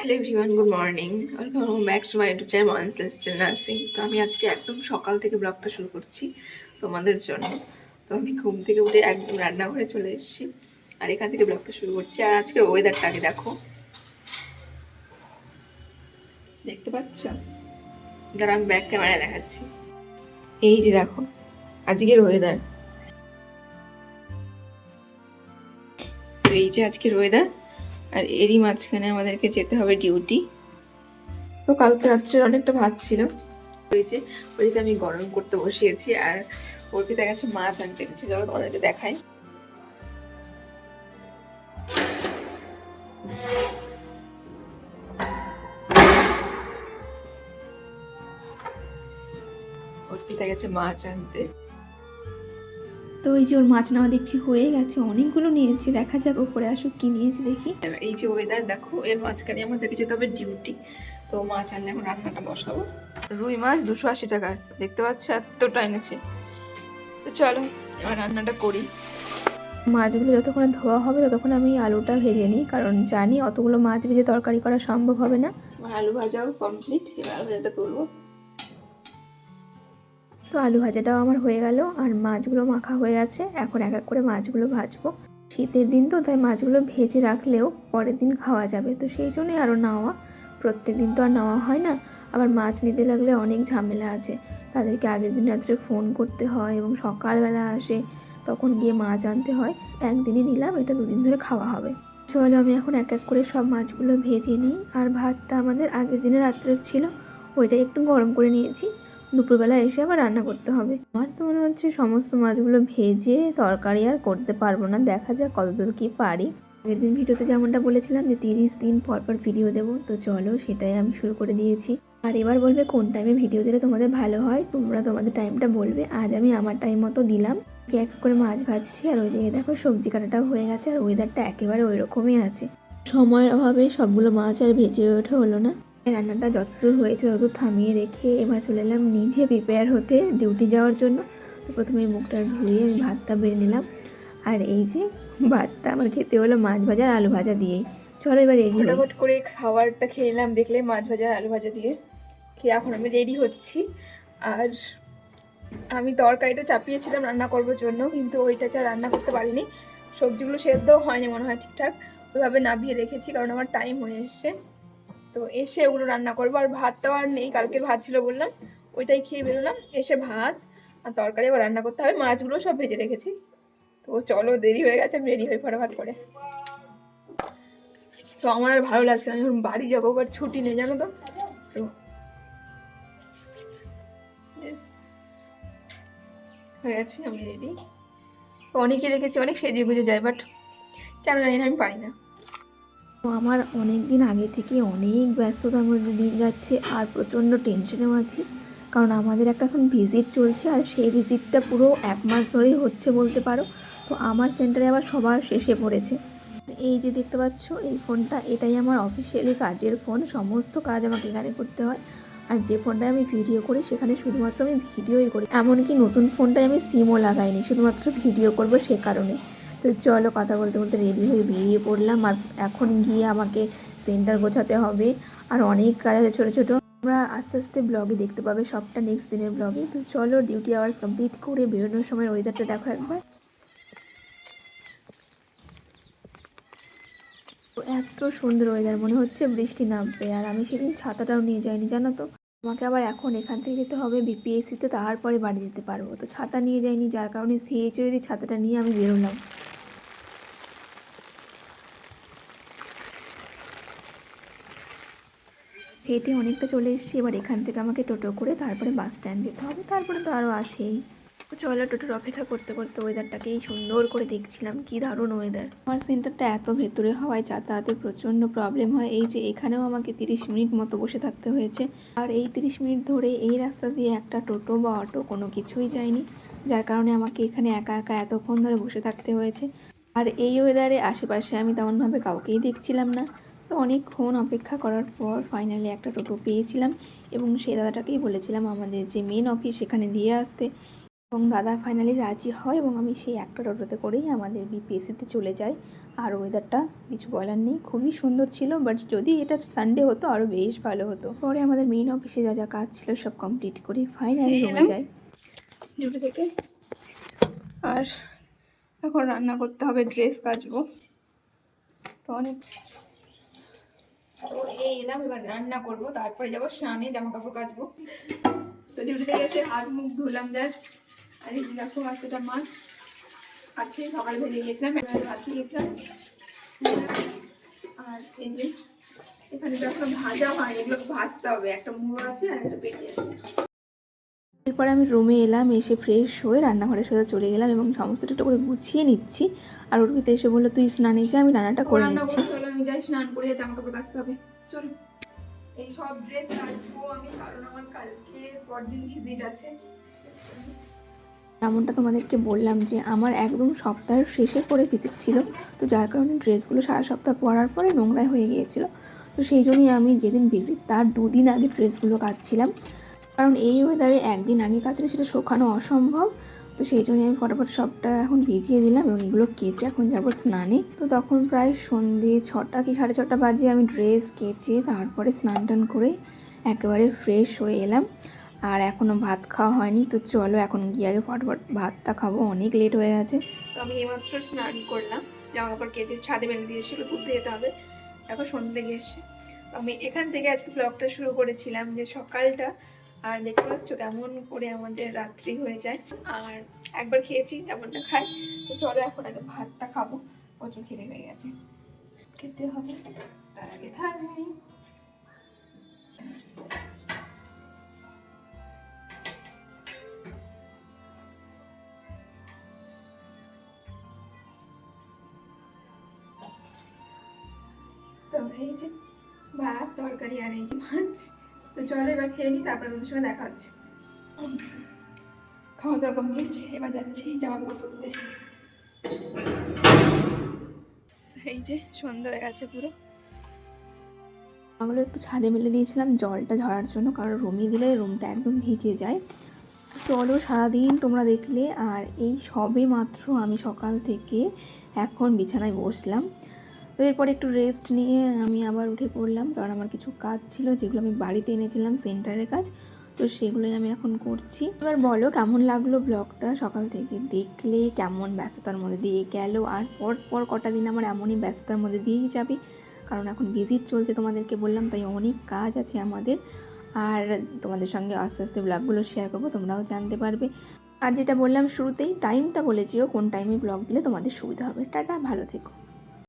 Hello everyone good morning welcome back to my YouTube channel morning celestial nursing তো আমি আজকে একদম সকাল থেকে ব্লগটা শুরু করছি তোমাদের জন্য। তো আমি ঘুম থেকে উঠে একদম রান্নাঘরে চলে এসেছি আর এখান থেকে ব্লগটা শুরু করছি। আর আজকের ওয়েদারটা আগে দেখো। দেখতে পাচ্ছ? যারা আমি ব্যাক ক্যামেরায় দেখাচ্ছি। এই যে দেখো, আজকের ওয়েদার তো এই যে আজকের ওয়েদার আর এরই মাঝখানে আমাদেরকে যেতে হবে ডিউটি তো কালকে রাত্রে অনেকটা ভাত ছিল। যে ওইটা আমি গরম করতে বসিয়েছি আর অর্পিতা গেছে মাছ আনতে গেছে। চলো তোমাদেরকে দেখাই। অর্পিতা গেছে মাছ আনতে। তো এই যে ওর মাছ নেওয়া দেখছি হয়ে গেছে অনেকগুলো নিয়েছে। দেখা যাক ওপরে আসুক কি নিয়েছে দেখি। এই যে ওয়েদার দেখো এর মাঝখানে আমাদেরকে যেতে হবে ডিউটি তো মাছ আনলে এখন রান্নাটা বসাবো। রুই মাছ দুশো আশি টাকার দেখতে পাচ্ছ এতটা এনেছে। তো চলো এবার রান্নাটা করি। মাছগুলো যতক্ষণ ধোয়া হবে ততক্ষণ আমি আলুটা ভেজে নিই কারণ জানি অতগুলো মাছ ভেজে তরকারি করা সম্ভব হবে না। আমার আলু ভাজাও কমপ্লিট এবার আলু ভাজাটা তুলবো। তো আলু ভাজাটাও আমার হয়ে গেল, আর মাছগুলো মাখা হয়ে গেছে। এখন এক এক করে মাছগুলো ভাজবো। শীতের দিন তো, তাই মাছগুলো ভেজে রাখলেও পরের দিন খাওয়া যাবে। তো সেই জন্যই আরও নেওয়া। প্রত্যেক দিন তো আর নেওয়া হয় না। আবার মাছ নিতে লাগলে অনেক ঝামেলা আছে। তাদেরকে আগের দিন রাত্রে ফোন করতে হয় এবং সকালবেলা আসে, তখন গিয়ে মাছ আনতে হয়। একদিনই নিলাম, এটা দুদিন ধরে খাওয়া হবে। চলো আমি এখন এক এক করে সব মাছগুলো ভেজে নিই। আর ভাতটা আমাদের আগের দিনে রাত্রের ছিল ওইটা একটু গরম করে নিয়েছি। দুপুরবেলা এসে আবার রান্না করতে হবে। আমার তো মনে হচ্ছে সমস্ত মাছগুলো ভেজে তরকারি আর করতে পারব না। দেখা যাক কতদূর কি পারি। আগের দিন ভিডিওতে যেমনটা বলেছিলাম যে তিরিশ দিন পর পর ভিডিও দেবো। তো চলো সেটাই আমি শুরু করে দিয়েছি। আর এবার বলবে কোন টাইমে ভিডিও দিলে তোমাদের ভালো হয়? তোমরা তোমাদের টাইমটা বলবে। আজ আমি আমার টাইম মতো দিলাম। এক এক করে মাছ ভাজছি। আর ওই দিকে দেখো সবজি কাটাটাও হয়ে গেছে। আর ওয়েদারটা একেবারে ওই রকমই আছে। সময়ের অভাবে সবগুলো মাছ আর ভেজে ওঠা হলো না। রান্নাটা যতদূর হয়েছে ততদূর থামিয়ে রেখে এবার চলে এলাম নিজে প্রিপেয়ার হতে ডিউটি যাওয়ার জন্য। তো প্রথমে মুখটা ধুয়ে আমি ভাতটা বেড়ে নিলাম। আর এই যে ভাতটা আমার খেতে হলো মাছ ভাজা আর আলু ভাজা দিয়েই। চলো এবার রেডি ফটাফট করে খাবারটা খেয়ে নিলাম, দেখলে মাছ ভাজা আলু ভাজা দিয়ে। খেয়ে এখন আমি রেডি হচ্ছি। আর আমি তরকারিটা চাপিয়েছিলাম রান্না করবার জন্য, কিন্তু ওইটাকে রান্না করতে পারিনি। সবজিগুলো সেদ্ধও হয়নি মনে হয় ঠিকঠাক। ওইভাবে নাবিয়ে রেখেছি, কারণ আমার টাইম হয়ে এসছে। তো এসে ওগুলো রান্না করব। আর ভাতটাও আর নেই, কালকে ভাত ছিল বললাম, ওইটাই খেয়ে বেরোলাম, এসে ভাত আর তরকারি আবার রান্না করতে হবে। মাছগুলো সব ভেজে রেখেছি। তো চলো, দেরি হয়ে গেছে, আমি রেডি হয়ে ফটাফট করে। তো আমার আর ভালো লাগছে না, আমি বাড়ি যাব বাট ছুটি নেই, জানো তো? তো হয়ে গেছে, আমি রেডি অনেকে দেখেছি, অনেক সেজে গুজে যায় বাট কেন জানি না, আমি পারি না। তো আমার অনেক দিন আগে থেকে অনেক ব্যস্ততার মধ্যে দিন যাচ্ছে আর প্রচণ্ড টেনশনেও আছি। কারণ আমাদের একটা এখন ভিজিট চলছে আর সেই ভিজিটটা পুরো এক মাস ধরেই হচ্ছে বলতে পারো। তো আমার সেন্টারে আবার সবার শেষে পড়েছে। এই যে দেখতে পাচ্ছ, এই ফোনটা, এটাই আমার অফিসিয়ালি কাজের ফোন সমস্ত কাজ আমাকে এখানে করতে হয়। আর যে ফোনটায় আমি ভিডিও করি, সেখানে শুধুমাত্র আমি ভিডিওই করি। এমনকি নতুন ফোনটায় আমি সিমও লাগাইনি, শুধুমাত্র ভিডিও করব সে কারণে। তো চলো কথা বলতে বলতে রেডি হয়ে বেরিয়ে পড়লাম। আর এখন গিয়ে আমাকে সেন্টার গোছাতে হবে। আর অনেক কাজ আছে ছোটো ছোটো। আমরা আস্তে আস্তে ব্লগে দেখতে পাবে সবটা নেক্সট দিনের ব্লগে তো চলো ডিউটি আওয়ার্স কমপ্লিট করে বেরোনোর সময় ওয়েদারটা দেখো একবার। এত সুন্দর ওয়েদার মনে হচ্ছে, বৃষ্টি নামবে। আর আমি সেদিন ছাতাটাও নিয়ে যাইনি, জানো তো? আমাকে আবার এখন এখান থেকে যেতে হবে বিপিএসসিতে তারপরে বাড়ি যেতে পারব। তো ছাতা নিয়ে যাইনি, যার কারণে সিএইচও যদি ছাতাটা নিয়ে আমি বেরোলাম। হেঁটে অনেকটা চলে এসেছি। এবার এখান থেকে আমাকে টোটো করে তারপরে বাস স্ট্যান্ড যেতে হবে। তারপরে তো আরও আছেই। চলো টোটোর অপেক্ষা করতে করতে ওয়েদারটাকেই সুন্দর করে দেখছিলাম। কি দারুণ ওয়েদার আমার সেন্টারটা এত ভেতরে হওয়ায় যাতায়াতে প্রচণ্ড প্রবলেম হয়। এই যে এখানেও আমাকে তিরিশ মিনিট মতো বসে থাকতে হয়েছে। আর এই তিরিশ মিনিট ধরে এই রাস্তা দিয়ে একটা টোটো বা অটো কোনো কিছুই যায়নি। যার কারণে আমাকে এখানে একা একা এতক্ষণ ধরে বসে থাকতে হয়েছে। আর এই ওয়েদারে আশেপাশে আমি তেমনভাবে কাউকেই দেখছিলাম না। তো অনেকক্ষণ অপেক্ষা করার পর ফাইনালি একটা টোটো পেয়েছিলাম এবং সেই দাদাটাকেই বলেছিলাম আমাদের যে মেন অফিস সেখানে দিয়ে আসতে। এবং দাদা ফাইনালি রাজি হয় এবং আমি সেই একটা টোটোতে করেই আমাদের বিপিএসসিতে চলে যাই। আর ওয়েদারটা কিছু বলার নেই। খুবই সুন্দর ছিল বাট যদি এটা সানডে হতো আরও বেশ ভালো হতো। পরে আমাদের মেইন অফিসে যা যা কাজ ছিল সব কমপ্লিট করে ফাইনালি রুমে এলাম। যাই। ডিউটি থেকে। আর এখন রান্না করতে হবে ড্রেস কাচবো। তো অনেক তো এই এলাম এবার রান্না করব। তারপরে যাব স্নানে জামা কাপড় কাচবো। তো ডিউটিতে এসে হাত মুখ ধুলাম জাস্ট। আর এই দেখো মাছটা মাছ আছে, সকালে ভেজে গিয়েছিলাম ভাত গিয়েছিলাম আর এই যে, এখানে যখন ভাজা হয়, এগুলো ভাজতে হবে। একটা মুড়ো আছে আর একটা পেটে আছে। এরপরে আমি রুমে এলাম এসে ফ্রেশ হয়ে রান্নাঘরে সোজা চলে গেলাম এবং সমস্তটা একটু করে গুছিয়ে নিচ্ছি। আর ওর ভিতরে এসে বলল তুই স্নানে যা আমি রান্নাটা করে নিচ্ছি। করতে আমি যাই স্নান করে জামা কাপড় কাচতে হবে। চলো। এই সব ড্রেস কাচবো আমি কারণ আমার কালকে পরদিন ভিজিট আছে। এমনটা তোমাদেরকে বললাম যে আমার একদম সপ্তাহের শেষে পরে ভিজিট ছিল। তো যার কারণে ড্রেসগুলো সারা সপ্তাহ পরার পরে নোংরায় হয়ে গিয়েছিল। তো সেই জন্যই আমি যেদিন ভিজিট তার দুদিন আগে ড্রেসগুলো কাচ্ছিলাম। কারণ এই ওয়েদারে একদিন আগে কাচলে সেটা শোকানো অসম্ভব। তো সেই জন্যই আমি ফটাফট সবটা এখন ভিজিয়ে দিলাম এবং এগুলো কেচে এখন যাব স্নানে। তো তখন প্রায় সন্ধে ছটা কি সাড়ে ছটা বাজে আমি ড্রেস কেচে তারপরে স্নান টান করে একেবারে ফ্রেশ হয়ে এলাম। আর এখনও ভাত খাওয়া হয়নি। তো চলো এখন গিয়ে আগে ফটাফট ভাতটা খাব। অনেক লেট হয়ে গেছে। তো আমি এইমাত্র স্নান করলাম। জামা কাপড় কেচে ছাদে মেলে দিয়েছিল ধুতে যেতে হবে। এখন সন্ধ্যে লেগে এসছে। আমি এখান থেকে আজকে ব্লগটা শুরু করেছিলাম যে সকালটা আর দেখতে পাচ্ছ কেমন করে আমাদের রাত্রি হয়ে যায়। আর একবার খেয়েছি তেমনটা খাই। তো চলো এখন আগে ভাতটা খাব। প্রচুর খিদে হয়ে গেছে। খেতে হবে, তার আগে থাকবে তো এই যে ভাত, তরকারি আর এই যে মাছ। তো চলো এবার খেয়ে নিই তারপরে তোমাদের সঙ্গে দেখা হচ্ছে। খাওয়া দাওয়া কমপ্লিট এবার যাচ্ছি জামা কাপড় তুলতে। এই যে সন্ধ্যা হয়ে গেছে পুরো। ওগুলো একটু ছাদে মেলে দিয়েছিলাম, জলটা ঝরার জন্য, কারণ রুমে দিলে রুমটা একদম ভিজে যায়। চলো সারাদিন তোমরা দেখলে, আর এই সবে মাত্র আমি সকাল থেকে এখন বিছানায় বসলাম। তো এরপর একটু রেস্ট নিয়ে আমি আবার উঠে পড়লাম। কারণ আমার কিছু কাজ ছিল, যেগুলো আমি বাড়িতে এনেছিলাম সেন্টারের কাজ। তো সেগুলোই আমি এখন করছি। এবার বলো, কেমন লাগল ব্লগটা সকাল থেকে দেখলে কেমন ব্যস্ততার মধ্যে দিয়ে গেল? আর পর পর কটা দিন আমার এমনই ব্যস্ততার মধ্যে দিয়েই যাবে? কারণ এখন ভিজিট চলছে তোমাদেরকে বললাম, তাই অনেক কাজ আছে আমাদের। আর তোমাদের সঙ্গে আস্তে আস্তে ব্লগগুলো শেয়ার করব, তোমরাও জানতে পারবে। আর যেটা বললাম শুরুতেই টাইমটা বলেছিও কোন টাইমে ব্লগ দিলে তোমাদের সুবিধা হবে। টাটা, ভালো থেকো।